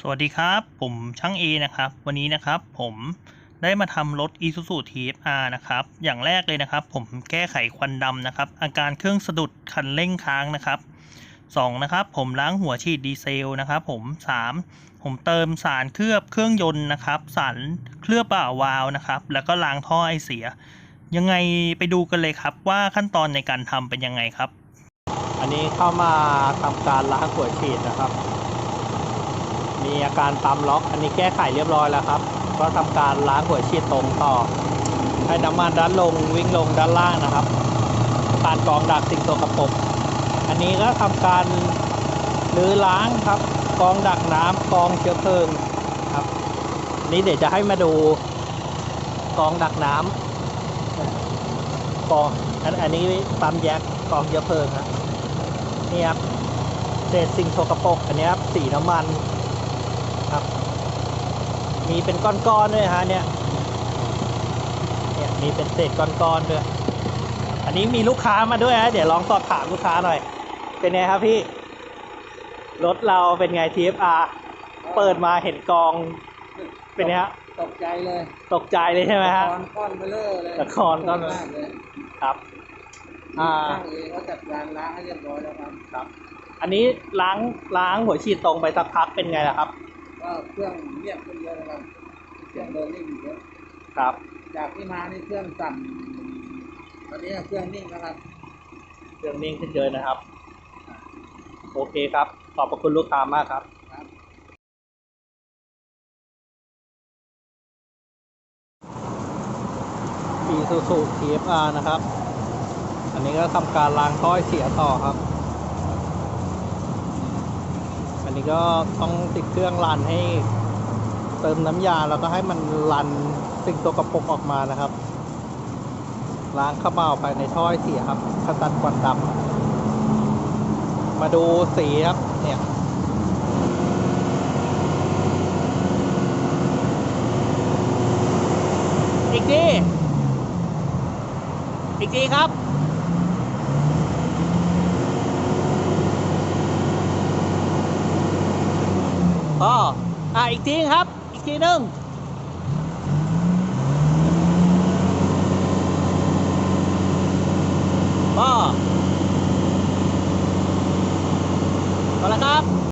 สวัสดีครับ ผมช่างเอนะครับ วันนี้นะครับผมได้มาทำรถ Isuzu TFR นะครับ อย่างแรกเลยนะครับ ผมแก้ไขควันดำนะครับ อาการเครื่องสะดุดคันเร่งค้างนะครับสองนะครับ ผมล้างหัวฉีดดีเซลนะครับ ผมสามผมเติมสารเคลือบเครื่องยนต์นะครับ สารเคลือบบ่าวาวนะครับ แล้วก็ล้างท่อไอเสีย ยังไงไปดูกันเลยครับว่าขั้นตอนในการทำเป็นยังไงครับ อันนี้เข้ามาทำการล้างหัวฉีดนะครับ มีอาการตามล็อก อันนี้แก้ไขเรียบร้อยแล้วครับ ก็ทำการล้างหัวฉีดตรงต่อ ให้น้ำมันด้านลงวิ่งลงด้านล่างนะครับ การกรองดักสิ่งตัวกระปกอันนี้ก็ทำการหรือล้างครับกองดักน้ำกองเชื้อเพลิงครับ นี้เดี๋ยวจะให้มาดูกองดักน้ำกองอันอันนี้ปั๊มแยกกองเชื้อเพลิงครับนี่ครับเศษสิ่งโสกปกอันนี้ครับสีน้ำมัน ครับ มีเป็นก้อนๆด้วยฮะเนี่ยเนี่ยมีเป็นเศษก้อนๆด้วย อันนี้มีลูกค้ามาด้วยฮะเดี๋ยวลองสอบถามลูกค้าหน่อย เป็นไงครับพี่ รถเราเป็นไง TFR เปิดมาเห็นกอง เป็นไงฮะตกใจเลย ตกใจเลยใช่ไหมฮะตอนก้อนเบลอเลยตะกอนก้อนมากเลยครับอ่าช่างเองเขาจัดการล้างให้เรียบร้อยแล้วครับครับ อันนี้ล้างล้างหัวฉีดตรงไปสักพักเป็นไงล่ะครับ ก็เครื่องเรียบขึ้นเยอะนะครับเสียงเดินนิ่งอยู่เยอะครับ จากที่มานี่เครื่องสั่นตอนนี้เครื่องนิ่งนะครับ เครื่องนิ่งขึ้นเยอะนะครับ โอเคครับ ขอบพระคุณลูกค้ามากครับครับอีซูซู TFR นะครับ อันนี้ก็ทำการล้างท่อให้เสียต่อครับ อั นี้ก็ต้องติดเครื่องรันให้เติมน้ำยาแล้วก็ให้มันรันสิ่งตัวกระปรกออกมานะครับ ล้างข้าวเมาภายในท่อให้เสียครับขจัดควันดำมาดูสีครับเนี่ยอีกทีอีกทีครับ อ๋ออะอีกทีครับ อีกทีหนึ่งอ๋อพอแล้วครับ